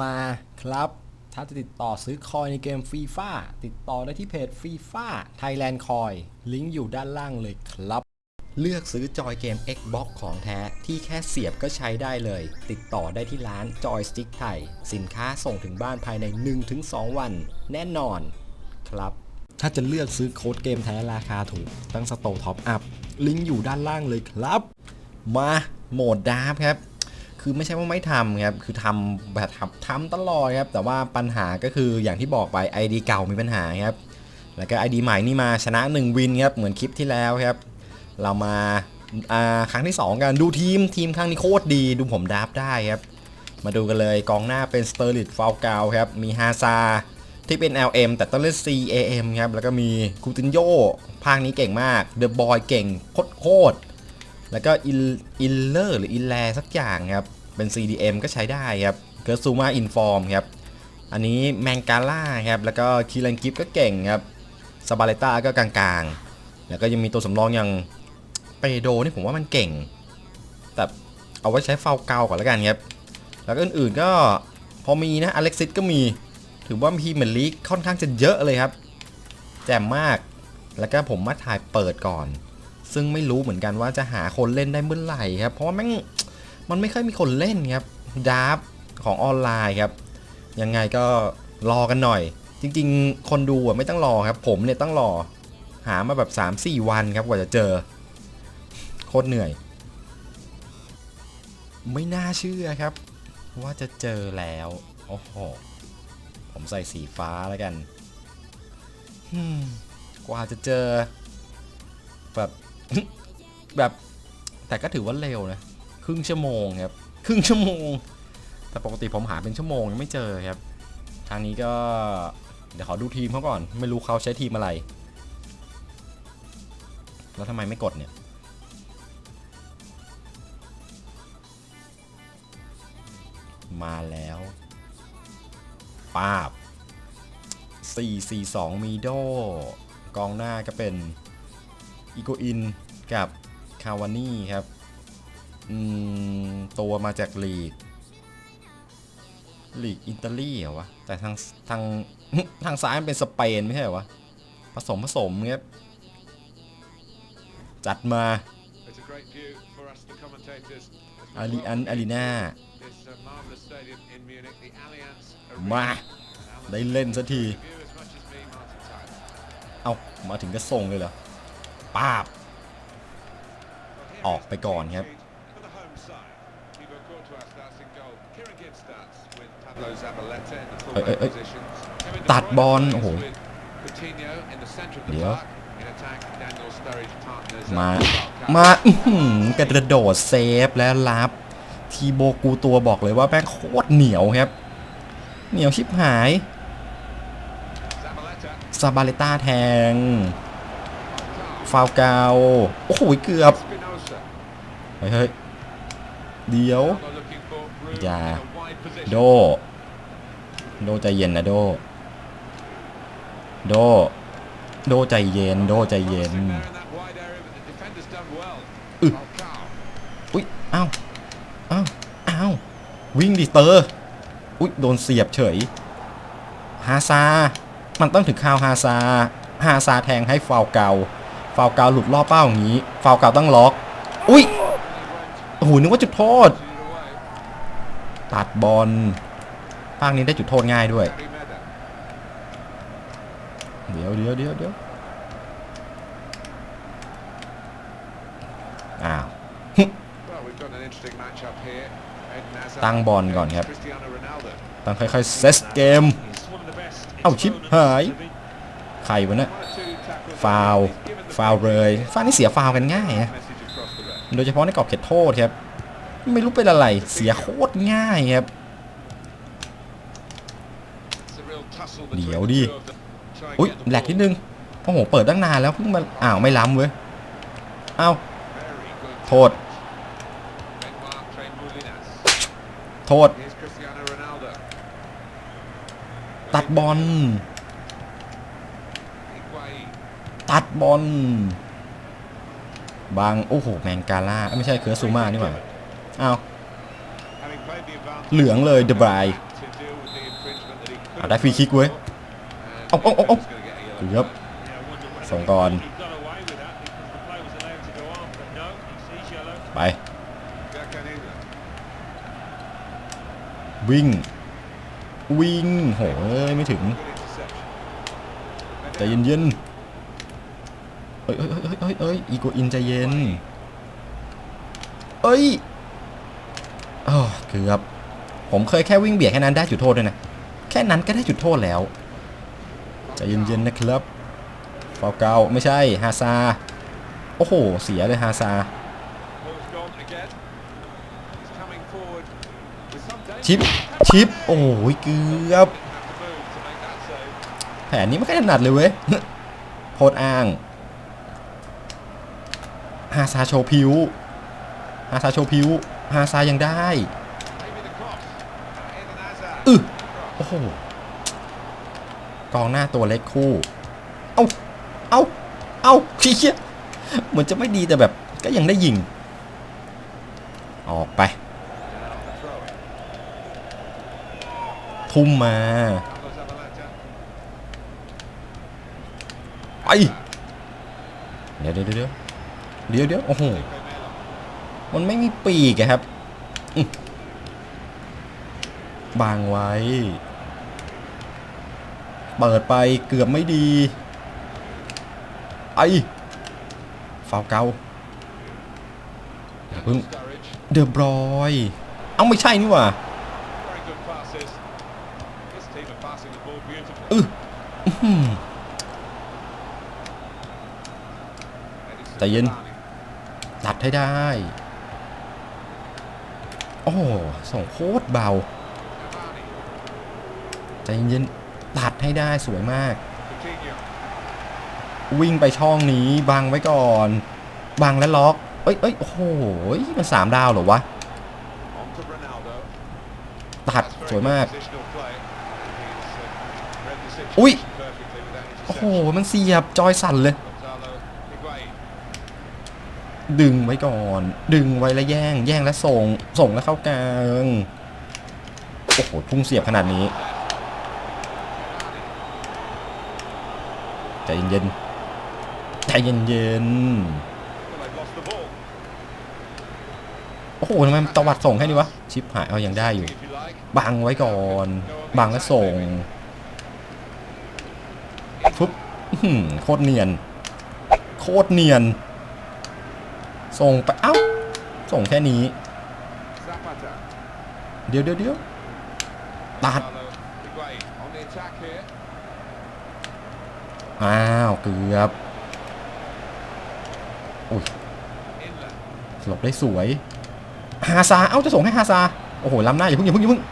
มาครับถ้าจะติดต่อซื้อคอยในเกมฟีฟ่าติดต่อได้ที่เพจฟีฟ่าไทยแลนด์คอยลิงก์อยู่ด้านล่างเลยครับ เลือกซื้อจอยเกม Xbox ของแท้ที่แค่เสียบก็ใช้ได้เลย ติดต่อได้ที่ร้านจอยสติ๊กไทย สินค้าส่งถึงบ้านภายใน 1-2 วัน แน่นอนครับ ถ้าจะเลือกซื้อโค้ดเกมแท้ราคาถูกตั้งสโตท็อปอัพลิงก์อยู่ด้านล่างเลยครับ มาโหมดดาร์ฟครับ คือไม่ใช่ว่าไม่ทำครับ คือทำแบบทำตลอดครับ แต่ว่าปัญหาก็คืออย่างที่บอกไป ID เก่ามีปัญหาครับ แล้วก็ ID ใหม่นี่มาชนะ 1 วินครับ เหมือนคลิปที่แล้วครับ เรามาครั้งที่ 2 กันดูทีมทีมครั้งนี้โคตรดีดูผมดับได้ครับ มาดูกันเลยกองหน้าเป็นสเตอร์ลิตฟาวกาวครับ มีฮาซาที่เป็น LM แต่ต้องเล่น CAM ครับ แล้วก็มีคูตินโยภาคนี้เก่งมากเดอะบอยเก่งโคตร แล้วก็อินเลอร์หรืออินแลสักอย่างครับ เป็น CDM ก็ใช้ได้ครับเกิร์ซูมาอินฟอร์มครับ อันนี้แมงกาล่าครับ แล้วก็คีรันกิฟก็เก่งครับซาบาเลต้าก็กลางๆ แล้วก็ยังมีตัวสำรองอย่างเปโดนี่ผมว่ามันเก่ง แต่เอาไว้ใช้ฟาวเกาก่อนแล้วกันครับ แล้วก็อื่นๆก็พอมีนะอเล็กซิสก็มี ถือว่าพีเมลีกค่อนข้างจะเยอะเลยครับ แจ่มมาก แล้วก็ผมมาถ่ายเปิดก่อน ซึ่งไม่รู้เหมือนกันว่าจะหาคนเล่นได้เมื่อไหร่ครับ เพราะว่าแม่งมันไม่ค่อยมีคนเล่นครับดาร์ฟของออนไลน์ครับ ยังไงก็รอกันหน่อย จริง ๆ คนดูอะไม่ต้องรอครับ ผมเนี่ยต้องรอ หามาแบบ 3-4 วันครับกว่าจะเจอ โคตรเหนื่อย ไม่น่าเชื่อครับ ว่าจะเจอแล้ว โอ้โห ผมใส่สีฟ้าแล้วกันกว่าจะเจอแบบ แบบแต่ก็ถือว่าเร็วนะครึ่งชั่วโมงครับครึ่งชั่วโมง แต่ปกติผมหาเป็นชั่วโมงยังไม่เจอครับ ทางนี้ก็เดี๋ยวขอดูทีมเขาก่อน ไม่รู้เขาใช้ทีมอะไร แล้วทำไมไม่กดเนี่ยมาแล้วป้าบ 442 มีโด กองหน้าก็เป็น อีโกอิน กับคาวานี่ครับอืมตัวมาจากลีกลีกอิตาลีเหรอวะ แต่ทางทางทางซ้ายมันเป็นสเปนไม่ใช่เหรอวะ ผสมผสมครับ จัดมา It's a great view for us, the commentators. as we อารีอัน welcome อารีนา This uh, marvelous stadium in Munich, the Allianz มา Arena. Alan, ได้เล่นสักที view as much as me, Martin Tyler. เอามาถึงก็ส่งเลยเหรอป้าบ Well, here ออกไปก่อนครับตัดบอลโอ้โหเดี๋ยวมา มากระโดดเซฟและวรับทีโบกูตัวบอกเลยว่าแป้งโคตรเหนียวครับ เหนียวชิบหายซาบาเลต้าแทง ฟาวเกาโอ้โหเกือบ เฮ้ยเดี๋ยว Ronaldo looking for room Dạ. in a wide position. โด โดใจเย็นนะโด โด โดใจเย็น โดใจเย็น Crossing there in that wide area, but the defender's done well. Ừ. Falcao. อุ้ยอ้าวอ้าวอ้าววิ่งดิเตอร์อุ้ยโดนเสียบเฉย ฮาซา มันต้องถึงข่าวฮาซา ฮาซาแทงให้ฟาวเกา ฟาวเกาหลุดล่อเป้าอย่างนี้ ฟาวเกาต้องล็อก อุ้ย หนึกว่าจุดโทษ Shoot away. ตัดบอลภาคนี้ได้จุดโทษง่ายด้วย Gary Meda. เดี๋ยวเดี๋ยวเดี๋ยวเดี๋ยวอ้าว Well, we've got an interesting match-up here. Eden Hazard ตั้งบอลก่อนครับ against Cristiano Ronaldo. ต้องค่อยๆเซตเกม เอ้าชิปหาย ใครวะเนี่ย One or two tackles ฟาว He's given the ฟาวเลยฟาวนี่เสียฟาวกันง่ายนะ โดยเฉพาะในกรอบเขตโทษครับ ไม่รู้เป็นอะไร เสียโคตรง่ายครับ เดี๋ยวดิ อุ้ยแหลกนิดนึงโอ้โหเปิดตั้งนานแล้วเพิ่งมา อ้าวไม่ล้ำเว้ย อ้าว โทษ โทษ ตัดบอล ตัดบอล บาง โอ้โห แมงกาล่าเอ้ยไม่ใช่เคิร์ซูมานี่หว่าอ้าว Having played the advantage, เหลืองเลยเดบราย to do เอาได้ฟรีคิกเว้ย And Oh, oh, oh, oh. he's gonna get a yellow Yep. card. Xong còn. He got away with that because the play was allowed to go on, but no, he sees yellow. ไป Gakhan England. วิ่ง วิ่ง โหเอ้ยไม่ถึง Good interception. ใจเย็นๆ เอ้ยเอ้ยเอ้ยเอ้ยเอ้ยอีโกอินใจเย็น เอ้ยเออเกือบ ผมเคยแค่วิ่งเบียดแค่นั้นได้จุดโทษด้วยนะ แค่นั้นก็ได้จุดโทษแล้วใจเย็นๆนะครับฟาวเกาไม่ใช่ฮาซา โอ้โห เสียเลยฮาซา ชิป ชิป โอ้ยเกือบแผนนี้ไม่ค่อยถนัดเลยเว้ยโคตรอ้าง ฮาซาโชพิวฮาซาโชพิวฮาซายังได้เออึโอ้โหกองหน้าตัวเล็กคู่ เอ้าเอ้าเอ้าชี้เชี่ยเหมือนจะไม่ดีแต่แบบก็ยังได้ยิง ออกไป ทุ่มมาไปเดี๋ยวเดี๋ยวเดี๋ยว เดี๋ยวเดี๋ยวโอ้โห มันไม่มีปีกครับ บางไว้ เปิดไปเกือบไม่ดี ไอ้ฟาวเกาเดือบรอย เอ้าไม่ใช่นี่ว่าอือใจเย็น ตัดให้ได้ โอ้สองโคตรเบา ใจเย็นตัดให้ได้สวยมาก วิ่งไปช่องนี้บังไว้ก่อน บังแล้วล็อก เอ้ยเอ้ยโอ้โห มันสามดาวเหรอวะ ตัดสวยมาก อุ้ยโอ้โห มันเสียบจอยสั่นเลย ดึงไว้ก่อน ดึงไว้แล้วแย่ง แย่งแล้วส่ง ส่งแล้วเข้ากลาง โอ้โห พุ่งเสียบขนาดนี้ ใจเย็นๆ ใจเย็นๆ โอ้โหทำไมตวัดส่งให้ดีวะ ชิปหาย เอายังได้อยู่ บังไว้ก่อน บังแล้วส่งฟุ๊บโคตรเนียน โคตรเนียน ส่งไป เอ้า ส่งแค่นี้ Zapata. เดี๋ยวเดี๋ยวเดี๋ยวตัด Gonzalo Higuain on the attack here. อ้าว เกือบอุ้ย Inlet. หลบได้สวย ฮาซา เอ้า จะส่งให้ฮาซา โอ้โห ล้ำหน้า อย่าเพิ่งอย่าเพิ่งอย่าเพิ่ง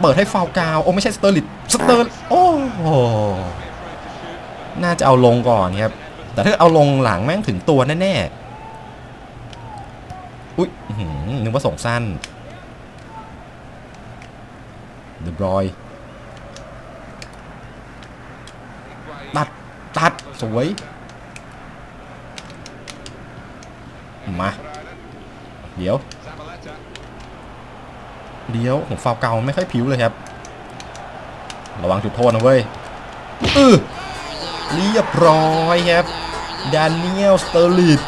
เปิดให้ฟาวกาว โอ้ ไม่ใช่สเตอร์ลิตสเตอร์ โอ้โห A bit afraid to shoot. น่าจะเอาลงก่อนครับ แต่ถ้าเอาลงหลังแม่งถึงตัวแน่ๆ อุ๊ยหนึกว่าส่งสั้นเดบรอย ตัด ตัด สวย มา เดี๋ยว เดี๋ยว ผมฟาวเก่าไม่ค่อยผิวเลยครับ ระวังจุดโทษนะเว้ยอือเรียบร้อยครับ ดานิเอลสเตอร์ลิต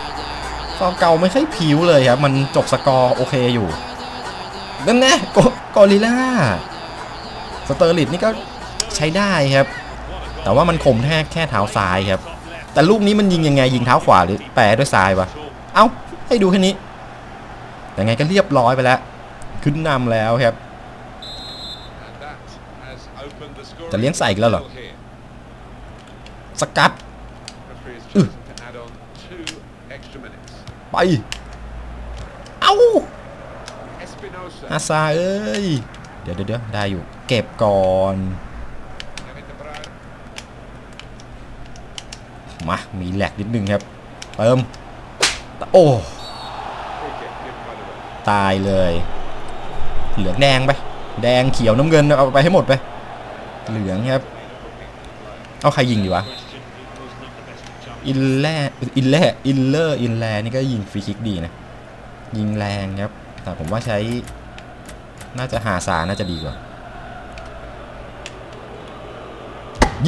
ฟาวเก่าไม่ค่อยผิวเลยครับ มันจบสกอร์โอเคอยู่นั่นแน่กกอริล่าสเตอร์ลิตนี่ก็ใช้ได้ครับ แต่ว่ามันคมแค่แค่เท้าซ้ายครับ แต่ลูกนี้มันยิงยังไงยิงเท้าขวาหรือแปรด้วยซ้ายวะ เอ้าให้ดูแค่นี้แต่ไงก็เรียบร้อยไปแล้ว ขึ้นนำแล้วครับ จะเลี้ยงใส่อีกแล้วเหรอ สกัด ไป เอ้า Espinosa. อาซาเอ้ยเดี๋ยวเดี๋ยวเดี๋ยวได้อยู่ เก็บก่อน Kevin De Bruyne. มา มีแหลกนิดนึงครับ เติม โอ้ Free kick given by the ref. ตายเลย เหลืองแดงไป แดงเขียวน้ำเงินเอาไปให้หมดไป เหลืองครับ เอาใครยิงดีวะ อินแลอินแลอินเลอร์อินแลนี่ก็ยิงฟรีคิกดีนะ ยิงแรงครับ แต่ผมว่าใช้ น่าจะหาสาน่าจะดีกว่า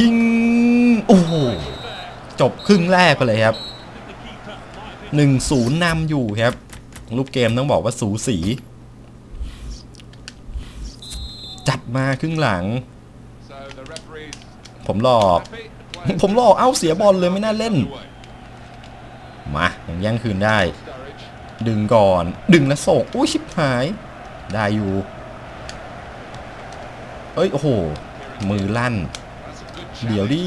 ยิง โอ้โห จบครึ่งแรกไปเลยครับหนึ่งศูนย์นำอยู่ครับรูปเกมต้องบอกว่าสูสี จัดมาครึ่งหลัง So ผมหลอก ผมหลอกเอ้าเสียบอลเลยไม่น่าเล่น away. มายังแย่งคืนได้ ดึงก่อน ดึงแล้วส่งอุ้ยชิบหาย ได้อยู่ เอ้ยโอ้โห มือลั่น เดี๋ยวดิ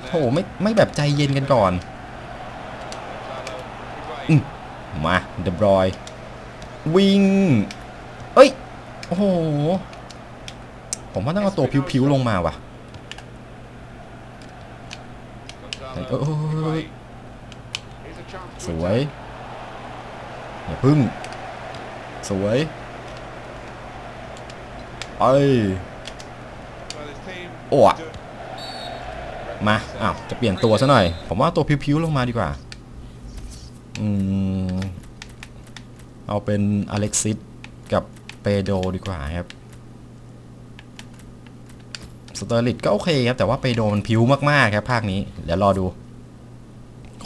โอ้โหไม่ไม่แบบใจเย็นกันก่อนอมมาเดบรอยวิ่ง เอ้ย โอ้โห ผมว่าต้องเอาตัวผิวๆลงมาว่ะ Gonzalo เอ้ยเอ้ยเอ้ย Higuain. Here's a chance สวยอย่าพึ่ง สวยเอ้โอ้อะมาอ้าวจะเปลี่ยนตัวซะหน่อย ผมว่าตัวพิวๆลงมาดีกว่า อืม เอาเป็นอเล็กซิสกับเปโดดีกว่าครับสเตอร์ลิตก็โอเคครับ แต่ว่าเปโดมันผิวมาก ๆ ครับ ภาคนี้ เดี๋ยวรอดู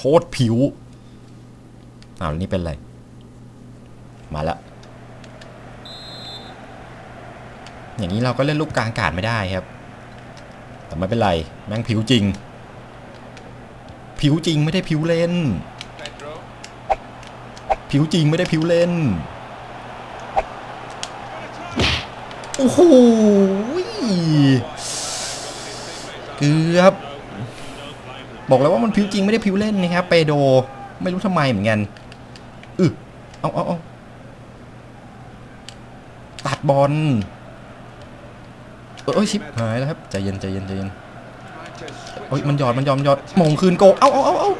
โคตรผิวอ้าวนี่เป็นอะไร มาแล้ว อย่างนี้เราก็เล่นลูกกลางอากาศไม่ได้ครับ แต่ไม่เป็นไร แม่งผิวจริง ผิวจริงไม่ได้ผิวเล่น ผิวจริงไม่ได้ผิวเล่น โอ้โหเกือบ บอกแล้วว่ามันผิวจริงไม่ได้ผิวเล่นนะครับเปโดไม่รู้ทำไมเหมือนกันอึเอาเอาเอาตัดบอลเออเอยชิบหายแล้วครับใจเย็นใจเย็นใจเย็น Trying to switch เอ้ยมันหยอดมันยอมหยอดมงคืนโกเอาเอาเอาเอา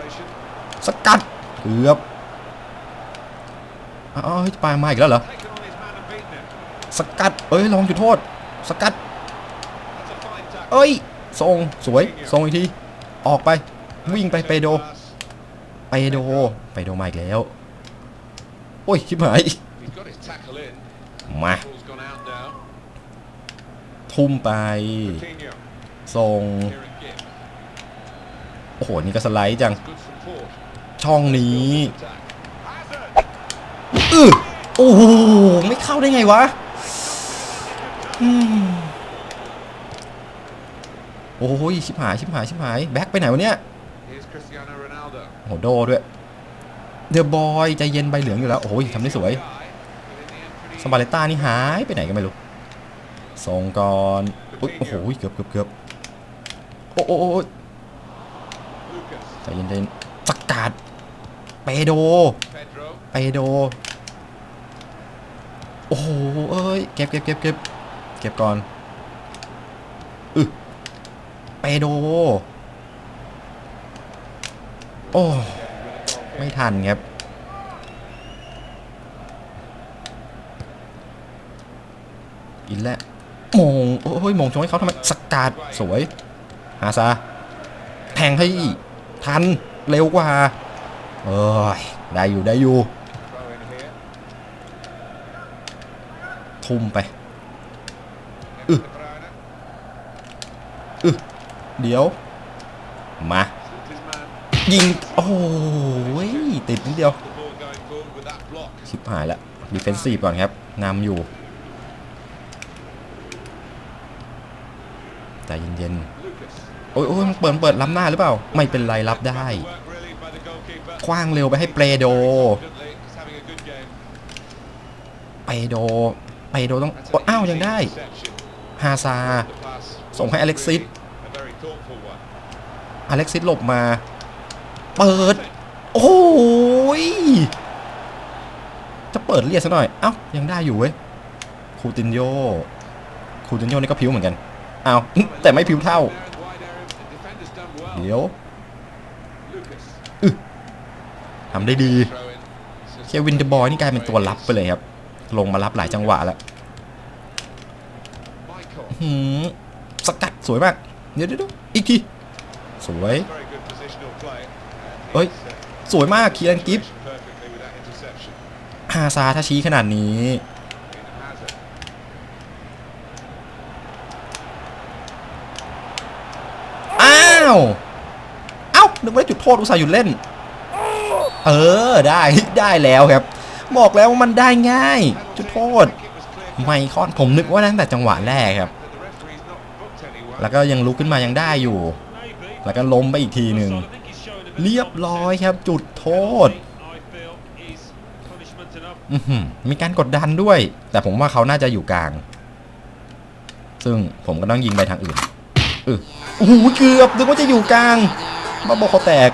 สกัดเกือบเอาเอาเฮ้ยปลามาอีกแล้วเหรอสกัดเอ้ยลองจุดโทษ สกัด เอ้ยทรงสวยทรงอีกที ออกไป วิ่งไปเปโด ไปโด ไปโดมาอีกแล้ว โอ้ยชิบหาย มา ทุ่มไป Coutinho. ทรงโอ้โห นี่ก็สไลด์จัง ช่องนี้ Attack. Hazard. อือโอ้โห ไม่เข้าได้ไงวะ โอ้ย ชิบหาย ชิบหาย ชิบหาย แบ็คไปไหนวะเนี่ย โหโดด้วยเดอะบอยใจเย็นใบเหลืองอยู่แล้ว โอ้ยทำได้สวย Guy, but in the end, pretty สปาเลต้านี่หายไปไหนก็ไม่รู้ส่งก่อนอุ๊ยโอ้โหเกือบเกือบเกือบโอ้โอ้โอ้โอ้ Lucas. ใจเย็นใจเย็นสกัดเปโด Pedro. เปโดโอ้โหเอ้ยเก็บเก็บเก็บเก็บเก็บก่อนอึเปโด โอ้ ไม่ทันครับ อินแล้วมงโอ้ยมงชงให้เขาทำไมสกัดสวย หาซาแทงให้ทัน เร็วกว่า เอ้ย ได้อยู่ได้อยู่ ทุ่มไป Kevin Uh. De Bruyne. เดี๋ยว มา ยิง โอ้ยติดนิดเดียว ชิบหายล้วดิเฟนซีฟก่อนครับนำอยู่ใจเย็นๆ โอ้ยโอ้ยมันเปิดเปิดล้ำหน้าหรือเปล่า ไม่เป็นไรรับได้ คว้างเร็วไปให้เปรโด เปโด เปโดต้องอ้ an อ้าวยังได้ ฮาซา ส่งให้อเล็กซิส อเล็กซิสหลบมา เปิด โอ้ย จะเปิดเรียกซะหน่อย เอ้า ยังได้อยู่เว้ย คูตินโย คูตินโยนี่ก็ผิวเหมือนกัน เอ้าแต่ไม่ผิวเท่า เดี๋ยวทำได้ดี เควินเดอะบอยนี่กลายเป็นตัวรับไปเลยครับ ลงมารับหลายจังหวะแล้วหืมสกัดสวยมาก เดี๋ยวดี๋ยวเดี๋ยวอีกที สวย Very good positional play. And Oi. he's, uh, สวยมากคียนกิฟฮาซาถ้าชี้ขนาดนี้ Eden Hazard. นึกว่าได้จุดโทษอุตส่าห์หยุดเล่น เออ ได้ ได้แล้วครับ บอกแล้วว่ามันได้ง่าย จุดโทษ ไมคอน ผมนึกว่าตั้งแต่จังหวะแรกครับ แล้วก็ยังลุกขึ้นมายังได้อยู่ แล้วก็ล้มไปอีกทีหนึ่ง เรียบร้อยครับจุดโทษมีการกดดันด้วย แต่ผมว่าเขาน่าจะอยู่กลาง ซึ่งผมก็ต้องยิงไปทางอื่นเออโอ้โหเกือบนึกว่าจะอยู่กลางมาบอกเขาแตก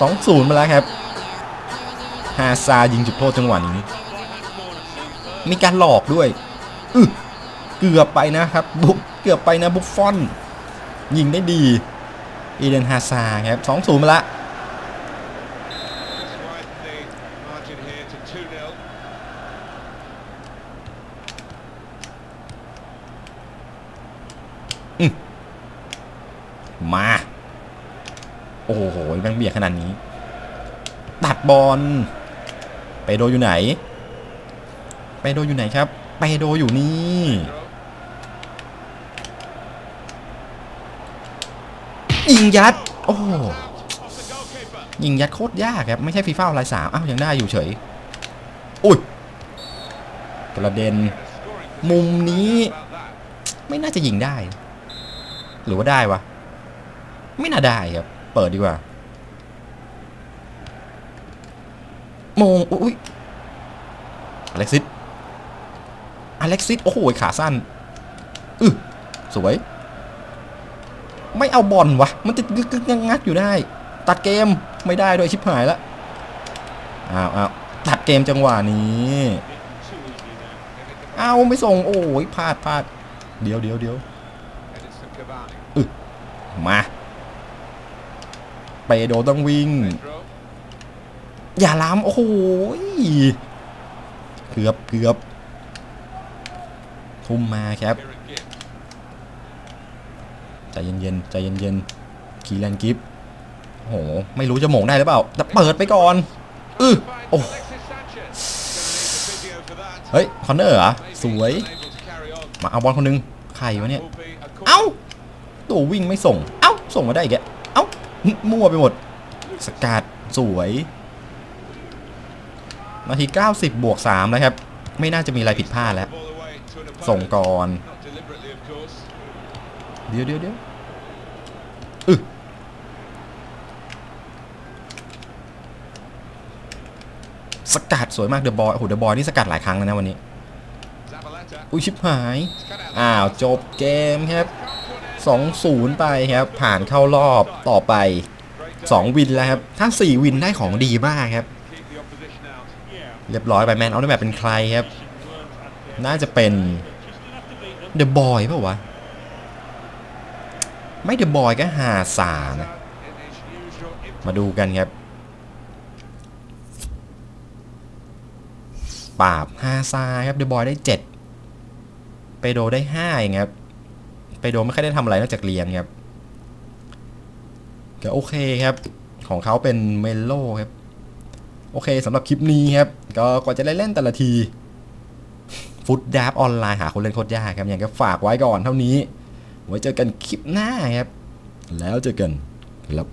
สองศูนย์มาแล้วครับฮาซายิงจุดโทษจังหวะนี้ มีการหลอกด้วยเกือบไปนะครับ บุกเกือบไปนะบุฟฟอน ยิงได้ดี อีเดนฮาซาครับสองศูนย์มาละมา โอ้โหแม่งเบียดขนาดนี้ ตัดบอล ไปโดอยู่ไหน ไปโดอยู่ไหนครับ ไปโดอยู่นี่ ยิงยัด โอ้ยิงยัดโคตรยากครับ ไม่ใช่ฟีฟ่าออนไลน์สามอ้าวยังได้อยู่เฉย อุ้ยกระเด็น มุมนี้ ไม่น่าจะยิงได้ หรือว่าได้วะ ไม่น่าได้ครับ เปิดดีกว่าโมง อุ้ยอเล็กซิสอเล็กซิส โอ้โห ขาสั้น อือสวย ไม่เอาบอลวะ มันติดกึกกึกงักงักอยู่ได้ ตัดเกมไม่ได้ด้วยชิบหายละอ้าวอ้าวตัดเกมจังหวะนี้ Too easy now. เอาไม่ส่งโอ้ยพลาดพลาดเดี๋ยวเดี๋ยวเดี๋ยวมาเปโดต้องวิ่ง อย่าล้ำโอ้โหยเกือบเกือบทุ่มมาครับ Kieran Gibbs. ใจ เย็นๆใจเย็นๆคีแลนกิฟโอ้โหไม่รู้จะหมงได้หรือเปล่า แต่เปิดไปก่อนอือโอ้เฮ้ยคอนเนอร์เหรอ Maybe สวย มาเอาบอลคนหนึงใครวะเนี่ย เอ้า ตัววิ่งไม่ส่ง เอ้า ส่งมาได้อีกแกเอ้า มั่วไปหมด สกัดสวย นาที 90 บวก3แล้วครับ ไม่น่าจะมีอะไรผิดพลาดแล้ว ส่งก่อน เดี๋ยวเดี๋ยวเดี๋ยว สกัดสวยมากเดอะบอยโอ้โหเดอะบอยนี่สกัดหลายครั้งแล้วนะวันนี้ อุ้ยชิบหาย อ้าว จบเกมครับ 2-0 ไปครับ ผ่านเข้ารอบต่อไป 2 วินแล้วครับ ถ้า 4 วินได้ของดีมากครับ เรียบร้อยไปแมนเอาได้แบบเป็นใครครับ น่าจะเป็นเดอะบอยเปล่าวะ ไม่เดอะบอยก็ฮาซานะมาดูกันครับ ปราบฮาซาครับเดอะบอยได้ 7 เปโดได้5เองครับ เปโดไม่ค่อยได้ทำอะไรนอกจากเรียนครับก็โอเคครับ ของเขาเป็นเมโลครับ โอเคสำหรับคลิปนี้ครับ ก็กว่าจะได้เล่นแต่ละทีฟุตดาฟออนไลน์หาคนเล่นโคตรยากครับ อย่างก็ฝากไว้ก่อนเท่านี้ ไว้เจอกันคลิปหน้าครับ แล้วเจอกันครับ